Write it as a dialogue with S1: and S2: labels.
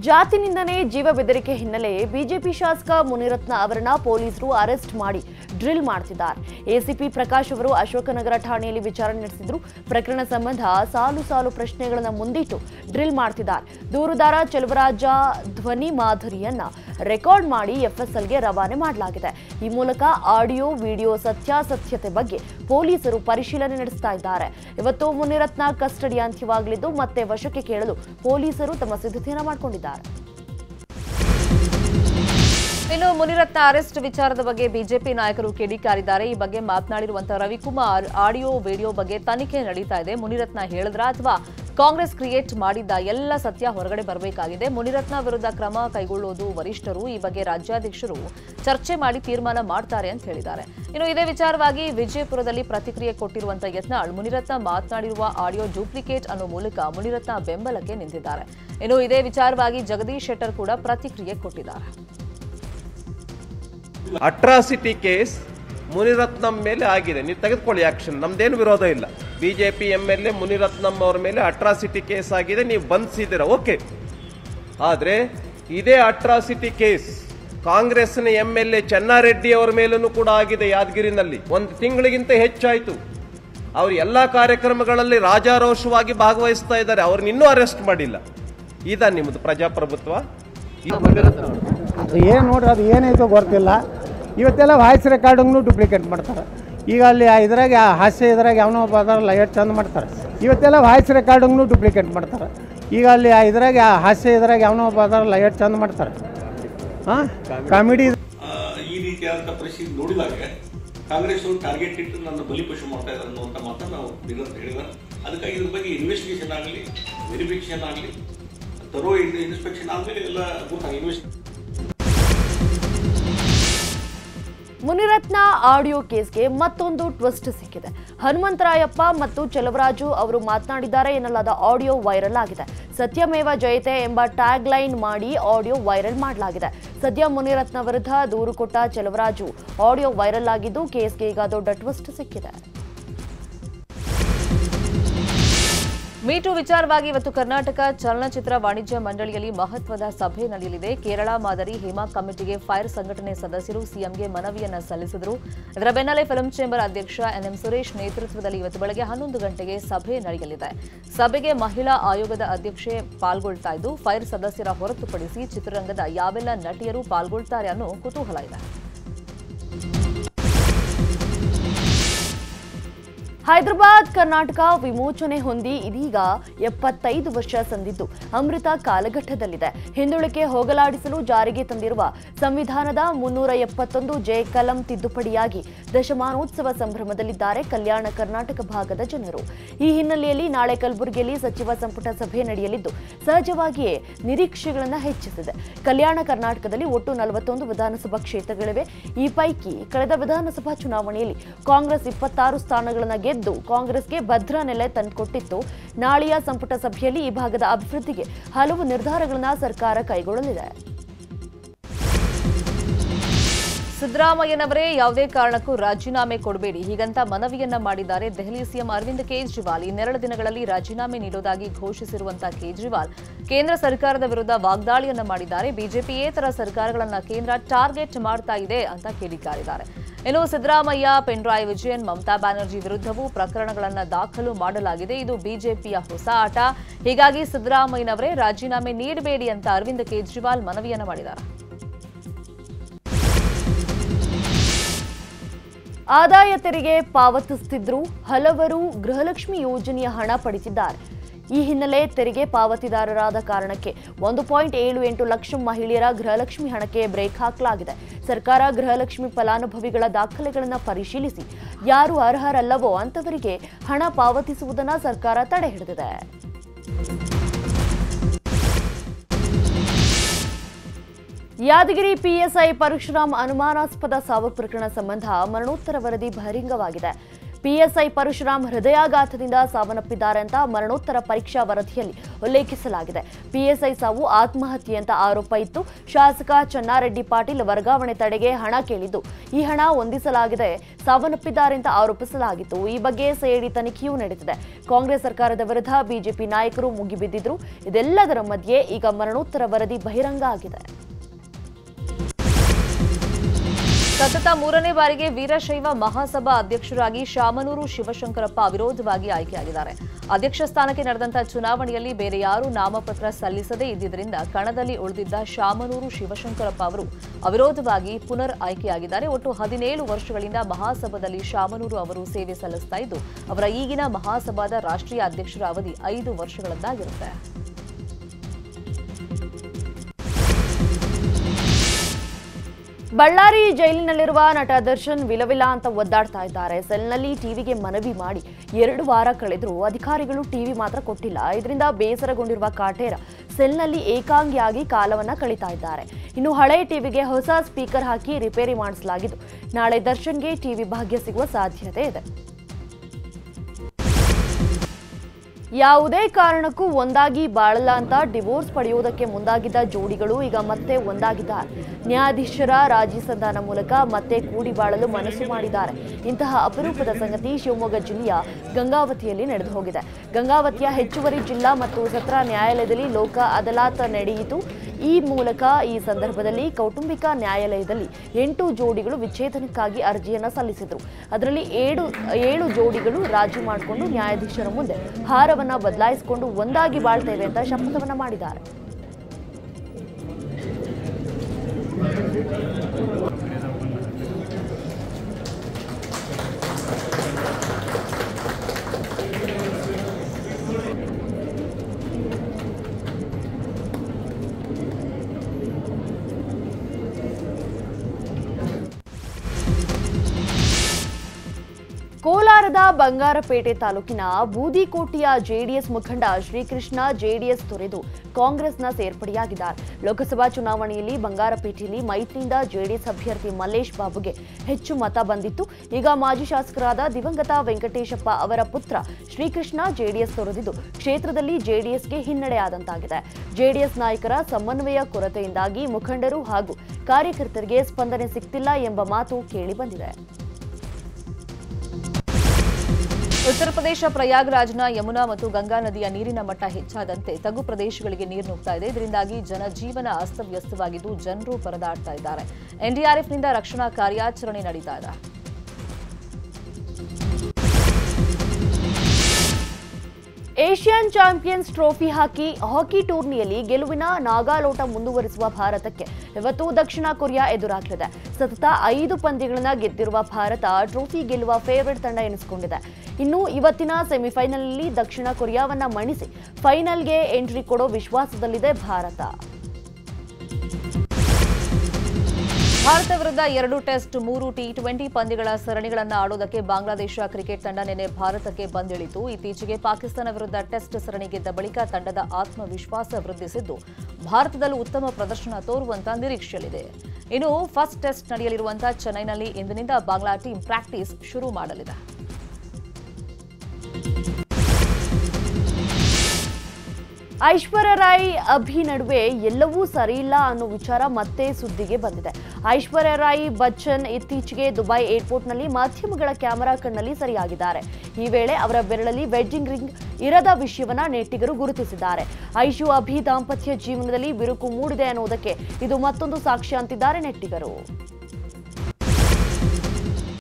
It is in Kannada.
S1: ಜಾತಿನಿಂದನೇ ಜೀವ ಬೆದರಿಕೆ ಹಿನ್ನೆಲೆ ಬಿಜೆಪಿ ಶಾಸಕ ಮುನಿರತ್ನ ಅವರನ್ನ ಪೊಲೀಸರು ಅರೆಸ್ಟ್ ಮಾಡಿ ಡ್ರಿಲ್ ಮಾಡ್ತಿದ್ದಾರೆ. ಎಸಿಪಿ ಪ್ರಕಾಶ್ ಅವರು ಅಶೋಕನಗರ ಠಾಣೆಯಲ್ಲಿ ವಿಚಾರಣೆ ನಡೆಸಿದ್ರು. ಪ್ರಕರಣ ಸಂಬಂಧ ಸಾಲು ಸಾಲು ಪ್ರಶ್ನೆಗಳನ್ನು ಮುಂದಿಟ್ಟು ಡ್ರಿಲ್ ಮಾಡ್ತಿದ್ದಾರೆ. ದೂರುದಾರ ಚೆಲುವರಾಜ ಧ್ವನಿ ಮಾಧುರಿಯನ್ನ ರೆಕಾರ್ಡ್ ಮಾಡಿ ಎಫ್ಎಸ್ಎಲ್ಗೆ ರವಾನೆ ಮಾಡಲಾಗಿದೆ. ಈ ಮೂಲಕ ಆಡಿಯೋ, ವಿಡಿಯೋ ಸತ್ಯಾಸತ್ಯತೆ ಬಗ್ಗೆ ಪೊಲೀಸರು ಪರಿಶೀಲನೆ ನಡೆಸ್ತಾ ಇದ್ದಾರೆ. ಇವತ್ತು ಮುನಿರತ್ನ ಕಸ್ಟಡಿ ಅಂತ್ಯವಾಗಲಿದ್ದು, ಮತ್ತೆ ವಶಕ್ಕೆ ಕೇಳಲು ಪೊಲೀಸರು ತಮ್ಮ ಸಿದ್ಧತೆಯನ್ನು ಮಾಡಿಕೊಂಡಿದ್ದಾರೆ.
S2: ಇನ್ನು ಮುನಿರತ್ನ ಅರೆಸ್ಟ್ ವಿಚಾರದ ಬಗ್ಗೆ ಬಿಜೆಪಿ ನಾಯಕರು ಕಿಡಿಕಾರಿದ್ದಾರೆ. ಈ ಬಗ್ಗೆ ಮಾತನಾಡಿರುವಂತಹ ರವಿಕುಮಾರ್, ಆಡಿಯೋ, ವಿಡಿಯೋ ಬಗ್ಗೆ ತನಿಖೆ ನಡೀತಾ ಇದೆ. ಮುನಿರತ್ನ ಹೇಳಿದ್ರ ಅಥವಾ ಕಾಂಗ್ರೆಸ್ ಕ್ರಿಯೇಟ್ ಮಾಡಿದ್ದ ಎಲ್ಲ ಸತ್ಯ ಹೊರಗಡೆ ಬರಬೇಕಾಗಿದೆ. ಮುನಿರತ್ನ ವಿರುದ್ಧ ಕ್ರಮ ಕೈಗೊಳ್ಳುವುದು ವರಿಷ್ಠರು, ಈ ಬಗ್ಗೆ ರಾಜ್ಯಾಧ್ಯಕ್ಷರು ಚರ್ಚೆ ಮಾಡಿ ತೀರ್ಮಾನ ಮಾಡ್ತಾರೆ ಅಂತ ಹೇಳಿದ್ದಾರೆ. ಇನ್ನು ಇದೇ ವಿಚಾರವಾಗಿ ವಿಜಯಪುರದಲ್ಲಿ ಪ್ರತಿಕ್ರಿಯೆ ಕೊಟ್ಟಿರುವಂತಹ ಯತ್ನಾಳ್, ಮುನಿರತ್ನ ಮಾತನಾಡಿರುವ ಆಡಿಯೋ ಡೂಪ್ಲಿಕೇಟ್ ಅನ್ನೋ ಮೂಲಕ ಮುನಿರತ್ನ ಬೆಂಬಲಕ್ಕೆ ನಿಂತಿದ್ದಾರೆ. ಇನ್ನು ಇದೇ ವಿಚಾರವಾಗಿ ಜಗದೀಶ್ ಶೆಟ್ಟರ್ ಕೂಡ ಪ್ರತಿಕ್ರಿಯೆ ಕೊಟ್ಟಿದ್ದಾರೆ.
S3: ಅಟ್ರಾಸಿಟಿ ಕೇಸ್ ಮುನಿರತ್ನಂ ಮೇಲೆ ಆಗಿದೆ. ನೀವು ತೆಗೆದುಕೊಳ್ಳಿ ಆಕ್ಷನ್ ನಮ್ದೇನು ವಿರೋಧ ಇಲ್ಲ. BJP M L A Munirathnam ಅವರ ಮೇಲೆ ಅಟ್ರಾಸಿಟಿ ಕೇಸ್ ಆಗಿದೆ, ನೀವು ಬಂಧಿಸಿದ್ದೀರ ಓಕೆ. ಆದರೆ ಇದೇ ಅಟ್ರಾಸಿಟಿ ಕೇಸ್ ಕಾಂಗ್ರೆಸ್ನ ಎಂ ಎಲ್ ಎ ಚೆನ್ನಾರೆಡ್ಡಿ ಅವರ ಮೇಲೂ ಕೂಡ ಆಗಿದೆ ಯಾದಗಿರಿನಲ್ಲಿ. ಒಂದು ತಿಂಗಳಿಗಿಂತ ಹೆಚ್ಚಾಯಿತು. ಅವರು ಎಲ್ಲ ಕಾರ್ಯಕ್ರಮಗಳಲ್ಲಿ ರಾಜಾರೋಷವಾಗಿ ಭಾಗವಹಿಸ್ತಾ ಇದ್ದಾರೆ, ಅವ್ರನ್ನ ಇನ್ನೂ ಅರೆಸ್ಟ್ ಮಾಡಿಲ್ಲ. ಇದ ನಿಮ್ಮದು ಪ್ರಜಾಪ್ರಭುತ್ವ.
S4: ಏನು ನೋಡ್ರಿ, ಅದು ಏನೈತೋ ಗೊತ್ತಿಲ್ಲ. ಇವತ್ತೆಲ್ಲ ವಾಯ್ಸ್ ರೆಕಾರ್ಡಿಂಗ್ನು ಡೂಪ್ಲಿಕೇಟ್ ಮಾಡ್ತಾರೆ. ಈಗ ಅಲ್ಲಿ ಇದ್ರಾಗ ಹಾಸ್ಯ ಇದ್ರಾಗ ಯಾವನೋ ಒಬ್ಬ ಎಷ್ಟು ಚಂದ ಮಾಡ್ತಾರೆ. ಇವತ್ತೆಲ್ಲ ವಾಯ್ಸ್ ರೆಕಾರ್ಡಿಂಗ್ನು ಡೂಪ್ಲಿಕೇಟ್ ಮಾಡ್ತಾರೆ. ಈಗ ಅಲ್ಲಿ ಇದ್ರಾಗ ಹಾಸ್ಯ ಇದ್ರಾಗ ಯಾವನೋ ಒಬ್ಬ ಎಷ್ಟು ಚಂದ ಮಾಡ್ತಾರೆ. ಹಾಂ? ಕಾಮಿಡಿ
S5: ಈ ರೀತಿಯಾದಂಥ ಪರಿಸ್ಥಿತಿ ನೋಡಿದಾಗ, ಕಾಂಗ್ರೆಸ್ ಟಾರ್ಗೆಟ್ ಇಟ್ಟು ನನ್ನ ಬಲಿಪಶು ಮಾಡ್ತಾ ಇದ್ದಾರೆ ಅನ್ನುವಂಥ ಮಾತನ್ನು ನಾವು ನಿರಂತರ ಹೇಳಿದ್ದಾರೆ ಅದಕ್ಕಾಗಿ ಇದ್ರ ಬಗ್ಗೆ ಇನ್ವೆಸ್ಟಿಗೇಷನ್ ಆಗಲಿ ವೆರಿಫಿಕೇಷನ್ ಆಗಲಿ ತರೋ ಇನ್ಸ್ಪೆಕ್ಷನ್ ಆದಮೇಲೆ ಎಲ್ಲ ಗೊತ್ತಾಗ ಇನ್ವೆಸ್ಟ್
S1: ಮುನಿರತ್ನ ಆಡಿಯೋ ಕೇಸ್ಗೆ ಮತ್ತೊಂದು ಟ್ವಿಸ್ಟ್ ಸಿಕ್ಕಿದೆ. ಹನುಮಂತರಾಯಪ್ಪ ಮತ್ತು ಚಲವರಾಜು ಅವರು ಮಾತನಾಡಿದ್ದಾರೆ ಎನ್ನಲಾದ ಆಡಿಯೋ ವೈರಲ್ ಆಗಿದೆ. ಸತ್ಯಮೇವ ಜಯತೆ ಎಂಬ ಟ್ಯಾಗ್ ಲೈನ್ ಮಾಡಿ ಆಡಿಯೋ ವೈರಲ್ ಮಾಡಲಾಗಿದೆ. ಸದ್ಯ ಮುನಿರತ್ನ ವಿರುದ್ಧ ದೂರು ಕೊಟ್ಟ ಚೆಲವರಾಜು ಆಡಿಯೋ ವೈರಲ್ ಆಗಿದ್ದು ಕೇಸ್ಗೆ ಈಗ ದೊಡ್ಡ ಟ್ವಿಸ್ಟ್ ಸಿಕ್ಕಿದೆ.
S2: ಮೀಟು ವಿಚಾರವಾಗಿ ಇವತ್ತು ಕರ್ನಾಟಕ ಚಲನಚಿತ್ರ ವಾಣಿಜ್ಯ ಮಂಡಳಿಯಲ್ಲಿ ಮಹತ್ವದ ಸಭೆ ನಡೆಯಲಿದೆ. ಕೇರಳ ಮಾದರಿ ಹೇಮಾ ಕಮಿಟಿಗೆ ಫೈರ್ ಸಂಘಟನೆ ಸದಸ್ಯರು ಸಿಎಂಗೆ ಮನವಿಯನ್ನ ಸಲ್ಲಿಸಿದರು. ಇದರ ಬೆನ್ನಲ್ಲೇ ಫಿಲಂ ಚೇಂಬರ್ ಅಧ್ಯಕ್ಷ ಎನ್ಎಂ ಸುರೇಶ್ ನೇತೃತ್ವದಲ್ಲಿ ಇವತ್ತು ಬೆಳಗ್ಗೆ ಹನ್ನೊಂದು ಗಂಟೆಗೆ ಸಭೆ ನಡೆಯಲಿದೆ. ಸಭೆಗೆ ಮಹಿಳಾ ಆಯೋಗದ ಅಧ್ಯಕ್ಷೆ ಪಾಲ್ಗೊಳ್ತಾ ಫೈರ್ ಸದಸ್ಯರ ಹೊರತುಪಡಿಸಿ ಚಿತ್ರರಂಗದ ಯಾವೆಲ್ಲ ನಟಿಯರು ಪಾಲ್ಗೊಳ್ತಾರೆ ಅನ್ನೋ ಕುತೂಹಲ ಇದೆ.
S1: ಹೈದರಾಬಾದ್, ಕರ್ನಾಟಕ ವಿಮೋಚನೆ ಹೊಂದಿ ಇದೀಗ ಎಪ್ಪತ್ತೈದು ವರ್ಷ ಸಂದಿದ್ದು. ಅಮೃತ ಕಾಲಘಟ್ಟದಲ್ಲಿದೆ. ಹಿಂದುಳಿಕೆ ಹೋಗಲಾಡಿಸಲು ಜಾರಿಗೆ ತಂದಿರುವ ಸಂವಿಧಾನದ ಮುನ್ನೂರ ಎಪ್ಪತ್ತೊಂದು ಜೆ ಕಲಂ ತಿದ್ದುಪಡಿಯಾಗಿ ದಶಮಾನೋತ್ಸವ ಸಂಭ್ರಮದಲ್ಲಿದ್ದಾರೆ ಕಲ್ಯಾಣ ಕರ್ನಾಟಕ ಭಾಗದ ಜನರು. ಈ ಹಿನ್ನೆಲೆಯಲ್ಲಿ ನಾಳೆ ಕಲಬುರಗಿಯಲ್ಲಿ ಸಚಿವ ಸಂಪುಟ ಸಭೆ ನಡೆಯಲಿದ್ದು, ಸಹಜವಾಗಿಯೇ ನಿರೀಕ್ಷೆಗಳನ್ನು ಹೆಚ್ಚಿಸಿದೆ. ಕಲ್ಯಾಣ ಕರ್ನಾಟಕದಲ್ಲಿ ಒಟ್ಟು ನಲವತ್ತೊಂದು ವಿಧಾನಸಭಾ ಕ್ಷೇತ್ರಗಳಿವೆ. ಈ ಪೈಕಿ ಕಳೆದ ವಿಧಾನಸಭಾ ಚುನಾವಣೆಯಲ್ಲಿ ಕಾಂಗ್ರೆಸ್ ಇಪ್ಪತ್ತಾರು ಸ್ಥಾನಗಳನ್ನು ಗೆದ್ದು ಕಾಂಗ್ರೆಸ್ಗೆ ಭದ್ರ ನೆಲೆ ತಂದುಕೊಟ್ಟಿತ್ತು. ನಾಳೆಯ ಸಂಪುಟ ಸಭೆಯಲ್ಲಿ ಈ ಭಾಗದ ಅಭಿವೃದ್ಧಿಗೆ ಹಲವು ನಿರ್ಧಾರಗಳನ್ನು ಸರ್ಕಾರ ಕೈಗೊಳ್ಳಲಿದೆ.
S2: ಸಿದ್ದರಾಮಯ್ಯನವರೇ ಯಾವುದೇ ಕಾರಣಕ್ಕೂ ರಾಜೀನಾಮೆ ಕೊಡಬೇಡಿ. ಹೀಗಂತ ಮನವಿಯನ್ನ ಮಾಡಿದ್ದಾರೆ ದೆಹಲಿ ಸಿಎಂ ಅರವಿಂದ್ ಕೇಜ್ರಿವಾಲ್. ಇನ್ನೆರಡು ದಿನಗಳಲ್ಲಿ ರಾಜೀನಾಮೆ ನೀಡೋದಾಗಿ ಘೋಷಿಸಿರುವಂತಹ ಕೇಜ್ರಿವಾಲ್ ಕೇಂದ್ರ ಸರ್ಕಾರದ ವಿರುದ್ಧ ವಾಗ್ದಾಳಿಯನ್ನ ಮಾಡಿದ್ದಾರೆ. ಬಿಜೆಪಿಯೇತರ ಸರ್ಕಾರಗಳನ್ನ ಕೇಂದ್ರ ಟಾರ್ಗೆಟ್ ಮಾಡ್ತಾ ಇದೆ ಅಂತ ಕೇಳಿದ್ದಾರೆ ಇನ್ನು ಸಿದ್ದರಾಮಯ್ಯ, ಪಿಣರಾಯಿ ವಿಜಯನ್, ಮಮತಾ ಬ್ಯಾನರ್ಜಿ ವಿರುದ್ಧವೂ ಪ್ರಕರಣಗಳನ್ನ ದಾಖಲು ಮಾಡಲಾಗಿದೆ. ಇದು ಬಿಜೆಪಿಯ ಹೊಸ ಆಟ. ಹೀಗಾಗಿ ಸಿದ್ದರಾಮಯ್ಯನವರೇ ರಾಜೀನಾಮೆ ನೀಡಬೇಡಿ ಅಂತ ಅರವಿಂದ್ ಕೇಜ್ರಿವಾಲ್ ಮನವಿಯನ್ನ ಮಾಡಿದ್ದಾರೆ.
S1: ಆದಾಯ ತೆರಿಗೆ ಪಾವತಿಸುತ್ತಿದ್ದರೂ ಹಲವರು ಗೃಹಲಕ್ಷ್ಮಿ ಯೋಜನೆಯ ಹಣ ಪಡೆದಿದ್ದಾರೆ ಈ ಹಿನ್ನೆಲೆ ತೆರಿಗೆ ಪಾವತಿದಾರರಾದ ಕಾರಣಕ್ಕೆ ಒಂದು ಪಾಯಿಂಟ್ ಏಳು ಎಂಟು ಲಕ್ಷ ಮಹಿಳೆಯರ ಗೃಹಲಕ್ಷ್ಮಿ ಹಣಕ್ಕೆ ಬ್ರೇಕ್ ಹಾಕಲಾಗಿದೆ. ಸರ್ಕಾರ ಗೃಹಲಕ್ಷ್ಮಿ ಫಲಾನುಭವಿಗಳ ದಾಖಲೆಗಳನ್ನು ಪರಿಶೀಲಿಸಿ ಯಾರು ಅರ್ಹರಲ್ಲವೋ ಅಂಥವರಿಗೆ ಹಣ ಪಾವತಿಸುವುದನ್ನು ಸರ್ಕಾರ ತಡೆ ಹಿಡಿದಿದೆ. ಯಾದಗಿರಿ ಪಿಎಸ್ಐ ಪರಶುರಾಮ್ ಅನುಮಾನಾಸ್ಪದ ಸಾವು ಪ್ರಕರಣ ಸಂಬಂಧ ಮರಣೋತ್ತರ ವರದಿ ಬಹಿರಂಗವಾಗಿದೆ. ಪಿಎಸ್ಐ ಪರಶುರಾಮ್ ಹೃದಯಾಘಾತದಿಂದ ಸಾವನ್ನಪ್ಪಿದ್ದಾರೆ ಅಂತ ಮರಣೋತ್ತರ ಪರೀಕ್ಷಾ ವರದಿಯಲ್ಲಿ ಉಲ್ಲೇಖಿಸಲಾಗಿದೆ. ಪಿಎಸ್ಐ ಸಾವು ಆತ್ಮಹತ್ಯೆ ಅಂತ ಆರೋಪ ಇತ್ತು. ಶಾಸಕ ಚನ್ನಾರೆಡ್ಡಿ ಪಾಟೀಲ್ ವರ್ಗಾವಣೆ ತಡೆಗೆ ಹಣ ಕೇಳಿದ್ದು. ಈ ಹಣ ಹೊಂದಿಸಲಾಗಿದೆ, ಸಾವನ್ನಪ್ಪಿದ್ದಾರೆ ಅಂತ ಆರೋಪಿಸಲಾಗಿತ್ತು. ಈ ಬಗ್ಗೆ ಸೇಡಿ ತನಿಖೆಯೂ ನಡೆದಿದೆ. ಕಾಂಗ್ರೆಸ್ ಸರ್ಕಾರದ ವಿರುದ್ಧ ಬಿಜೆಪಿ ನಾಯಕರು ಮುಗಿಬಿದ್ದಿದ್ರು. ಇದೆಲ್ಲದರ ಮಧ್ಯೆ ಈಗ ಮರಣೋತ್ತರ ವರದಿ ಬಹಿರಂಗ ಆಗಿದೆ.
S2: ಸತತ ಮೂರನೇ ಬಾರಿಗೆ ವೀರಶೈವ ಮಹಾಸಭಾ ಅಧ್ಯಕ್ಷರಾಗಿ ಶಾಮನೂರು ಶಿವಶಂಕರಪ್ಪ ಅವಿರೋಧವಾಗಿ ಆಯ್ಕೆಯಾಗಿದ್ದಾರೆ. ಅಧ್ಯಕ್ಷ ಸ್ಥಾನಕ್ಕೆ ನಡೆದಂತ ಚುನಾವಣೆಯಲ್ಲಿ ಬೇರೆ ಯಾರೂ ನಾಮಪತ್ರ ಸಲ್ಲಿಸದೇ ಇದ್ದಿದ್ದರಿಂದ ಕಣದಲ್ಲಿ ಉಳಿದಿದ್ದ ಶಾಮನೂರು ಶಿವಶಂಕರಪ್ಪ ಅವರು ಅವಿರೋಧವಾಗಿ ಪುನರ್ ಆಯ್ಕೆಯಾಗಿದ್ದಾರೆ. ಒಟ್ಟು ಹದಿನೇಳು ವರ್ಷಗಳಿಂದ ಮಹಾಸಭಾದಲ್ಲಿ ಶಾಮನೂರು ಅವರು ಸೇವೆ ಸಲ್ಲಿಸ್ತಾ ಇದ್ದು, ಅವರ ಈಗಿನ ಮಹಾಸಭಾದ ರಾಷ್ಟ್ರೀಯ ಅಧ್ಯಕ್ಷರ ಅವಧಿ ಐದು ವರ್ಷಗಳದ್ದಾಗಿರುತ್ತೆ.
S1: ಬಳ್ಳಾರಿ ಜೈಲಿನಲ್ಲಿರುವ ನಟ ದರ್ಶನ್ ವಿಲವಿಲ ಅಂತ ಒದ್ದಾಡ್ತಾ ಇದ್ದಾರೆ. ಸೆಲ್ನಲ್ಲಿ ಟಿವಿಗೆ ಮನವಿ ಮಾಡಿ ಎರಡು ವಾರ ಕಳೆದರೂ ಅಧಿಕಾರಿಗಳು ಟಿವಿ ಮಾತ್ರ ಕೊಟ್ಟಿಲ್ಲ. ಇದರಿಂದ ಬೇಸರಗೊಂಡಿರುವ ಕಾಟೇರ ಸೆಲ್ನಲ್ಲಿ ಏಕಾಂಗಿಯಾಗಿ ಕಾಲವನ್ನ ಕಳೀತಾ ಇದ್ದಾರೆ. ಇನ್ನು ಹಳೆ ಟಿವಿಗೆ ಹೊಸ ಸ್ಪೀಕರ್ ಹಾಕಿ ರಿಪೇರಿ ಮಾಡಿಸಲಾಗಿದ್ದು, ನಾಳೆ ದರ್ಶನ್ಗೆ ಟಿವಿ ಭಾಗ್ಯ ಸಿಗುವ ಸಾಧ್ಯತೆ ಇದೆ. ಯಾವುದೇ ಕಾರಣಕ್ಕೂ ಒಂದಾಗಿ ಬಾಳಲ್ಲ ಅಂತ ಡಿವೋರ್ಸ್ ಪಡೆಯುವುದಕ್ಕೆ ಮುಂದಾಗಿದ್ದ ಜೋಡಿಗಳು ಈಗ ಮತ್ತೆ ಒಂದಾಗಿದ್ದಾರೆ. ನ್ಯಾಯಾಧೀಶರ ರಾಜಿ ಮೂಲಕ ಮತ್ತೆ ಕೂಡಿ ಬಾಳಲು ಮನಸ್ಸು ಮಾಡಿದ್ದಾರೆ. ಇಂತಹ ಅಪರೂಪದ ಸಂಗತಿ ಶಿವಮೊಗ್ಗ ಜಿಲ್ಲೆಯ ಗಂಗಾವತಿಯಲ್ಲಿ ನಡೆದು ಹೋಗಿದೆ. ಗಂಗಾವತಿಯ ಹೆಚ್ಚುವರಿ ಜಿಲ್ಲಾ ಮತ್ತು ಸತ್ರ ನ್ಯಾಯಾಲಯದಲ್ಲಿ ಲೋಕ ಅದಾಲತ್ ನಡೆಯಿತು. ಈ ಮೂಲಕ ಈ ಸಂದರ್ಭದಲ್ಲಿ ಕೌಟುಂಬಿಕ ನ್ಯಾಯಾಲಯದಲ್ಲಿ ಎಂಟು ಜೋಡಿಗಳು ವಿಚ್ಛೇದನಕ್ಕಾಗಿ ಅರ್ಜಿಯನ್ನು ಸಲ್ಲಿಸಿದರು. ಅದರಲ್ಲಿ ಏಳು ಏಳು ಜೋಡಿಗಳು ರಾಜಿ ಮಾಡಿಕೊಂಡು ನ್ಯಾಯಾಧೀಶರ ಮುಂದೆ ಹಾರವನ್ನು ಬದಲಾಯಿಸಿಕೊಂಡು ಒಂದಾಗಿ ಬಾಳ್ತೇವೆ ಅಂತ ಶಪಥವನ್ನು ಮಾಡಿದ್ದಾರೆ. ಬಂಗಾರಪೇಟೆ ತಾಲೂಕಿನ ಬೂದಿಕೋಟೆಯ ಜೆಡಿಎಸ್ ಮುಖಂಡ ಶ್ರೀಕೃಷ್ಣ ಜೆಡಿಎಸ್ ತೊರೆದು ಕಾಂಗ್ರೆಸ್ನ ಸೇರ್ಪಡೆಯಾಗಿದ್ದಾರೆ. ಲೋಕಸಭಾ ಚುನಾವಣೆಯಲ್ಲಿ ಬಂಗಾರಪೇಟೆಯಲ್ಲಿ ಮೈತ್ರಿಯಿಂದ ಜೆಡಿಎಸ್ ಅಭ್ಯರ್ಥಿ ಮಲ್ಲೇಶ್ ಬಾಬುಗೆ ಹೆಚ್ಚು ಮತ ಬಂದಿತ್ತು. ಈಗ ಮಾಜಿ ಶಾಸಕರಾದ ದಿವಂಗತ ವೆಂಕಟೇಶಪ್ಪ ಅವರ ಪುತ್ರ ಶ್ರೀಕೃಷ್ಣ ಜೆಡಿಎಸ್ ತೊರೆದಿದ್ದು, ಕ್ಷೇತ್ರದಲ್ಲಿ ಜೆಡಿಎಸ್ಗೆ ಹಿನ್ನಡೆಯಾದಂತಾಗಿದೆ. ಜೆಡಿಎಸ್ ನಾಯಕರ ಸಮನ್ವಯ ಕೊರತೆಯಿಂದಾಗಿ ಮುಖಂಡರು ಹಾಗೂ ಕಾರ್ಯಕರ್ತರಿಗೆ ಸ್ಪಂದನೆ ಸಿಗ್ತಿಲ್ಲ ಎಂಬ ಮಾತು ಕೇಳಿಬಂದಿದೆ
S2: ಉತ್ತರ ಪ್ರದೇಶ ಪ್ರಯಾಗ್ರಾಜ್ನ ಯಮುನಾ ಮತ್ತು ಗಂಗಾ ನದಿಯ ನೀರಿನ ಮಟ್ಟ ಹೆಚ್ಚಾದಂತೆ ತಗ್ಗು ಪ್ರದೇಶಗಳಿಗೆ ನೀರು ನುಗ್ತಾ ಇದೆ. ಇದರಿಂದಾಗಿ ಜನಜೀವನ ಅಸ್ತವ್ಯಸ್ತವಾಗಿದ್ದು ಜನರು ಪರದಾಡ್ತಾ ಇದ್ದಾರೆ. ಎನ್ಡಿಆರ್ಎಫ್ನಿಂದ ರಕ್ಷಣಾ ಕಾರ್ಯಾಚರಣೆ ನಡೀತಾ ಇದೆ.
S1: Asian champions trophy hockey hockey ಟೂರ್ನಿಯಲ್ಲಿ ಗೆಲುವಿನ ನಾಗಾಲೋಟ ಮುಂದುವರಿಸುವ ಭಾರತಕ್ಕೆ ಇವತ್ತು ದಕ್ಷಿಣ ಕೊರಿಯಾ ಎದುರಾಗಲಿದೆ ಸತತ ಐದು ಪಂದ್ಯಗಳನ್ನ ಗೆದ್ದಿರುವ ಭಾರತ ಟ್ರೋಫಿ ಗೆಲ್ಲುವ ಫೇವರಿಟ್ ತಂಡ ಎನಿಸಿಕೊಂಡಿದೆ. ಇನ್ನು ಇವತ್ತಿನ ಸೆಮಿಫೈನಲ್ನಲ್ಲಿ ದಕ್ಷಿಣ ಕೊರಿಯಾವನ್ನ ಮಣಿಸಿ ಫೈನಲ್ಗೆ ಎಂಟ್ರಿ ಕೊಡೋ ವಿಶ್ವಾಸದಲ್ಲಿದೆ ಭಾರತ.
S2: ಭಾರತ ವಿರುದ್ಧ ಎರಡು ಟೆಸ್ಟ್, ಮೂರು ಟಿ ಟ್ವೆಂಟಿ ಪಂದ್ಯಗಳ ಸರಣಿಗಳನ್ನು ಆಡೋದಕ್ಕೆ ಬಾಂಗ್ಲಾದೇಶ ಕ್ರಿಕೆಟ್ ತಂಡ ನಿನ್ನೆ ಭಾರತಕ್ಕೆ ಬಂದಿಳಿತು. ಇತ್ತೀಚೆಗೆ ಪಾಕಿಸ್ತಾನ ವಿರುದ್ಧ ಟೆಸ್ಟ್ ಸರಣಿ ಗೆದ್ದ ಬಳಿಕ ತಂಡದ ಆತ್ಮವಿಶ್ವಾಸ ವೃದ್ಧಿಸಿದ್ದು, ಭಾರತದಲ್ಲೂ ಉತ್ತಮ ಪ್ರದರ್ಶನ ತೋರುವಂತ ನಿರೀಕ್ಷೆಯಲ್ಲಿದೆ. ಇನ್ನು ಫಸ್ಟ್ ಟೆಸ್ಟ್ ನಡೆಯಲಿರುವಂತಹ ಚೆನ್ನೈನಲ್ಲಿ ಇಂದಿನಿಂದ ಬಾಂಗ್ಲಾ ಟೀಂ ಪ್ರಾಕ್ಟೀಸ್ ಶುರು ಮಾಡಲಿದೆ.
S1: ಐಶ್ವರ್ಯ ರಾಯ್ ಅಭಿ ನಡುವೆ ಎಲ್ಲವೂ ಸರಿಯಿಲ್ಲ ಅನ್ನೋ ವಿಚಾರ ಮತ್ತೆ ಸುದ್ದಿಗೆ ಬಂದಿದೆ. ಐಶ್ವರ್ಯ ರಾಯ್, ಬಚ್ಚನ್ ಇತ್ತೀಚೆಗೆ ದುಬೈ ಏರ್ಪೋರ್ಟ್ನಲ್ಲಿ ಮಾಧ್ಯಮಗಳ ಕ್ಯಾಮೆರಾ ಕಣ್ಣಲ್ಲಿ ಸರಿಯಾಗಿದ್ದಾರೆ. ಈ ವೇಳೆ ಅವರ ಬೆರಳಲ್ಲಿ ವೆಡ್ಡಿಂಗ್ ರಿಂಗ್ ಇರದ ವಿಷಯವನ್ನ ನೆಟ್ಟಿಗರು ಗುರುತಿಸಿದ್ದಾರೆ. ಐಶು ಅಭಿ ದಾಂಪತ್ಯ ಜೀವನದಲ್ಲಿ ಬಿರುಕು ಮೂಡಿದೆ ಅನ್ನೋದಕ್ಕೆ ಇದು ಮತ್ತೊಂದು ಸಾಕ್ಷ್ಯ ಅಂತಿದ್ದಾರೆ ನೆಟ್ಟಿಗರು.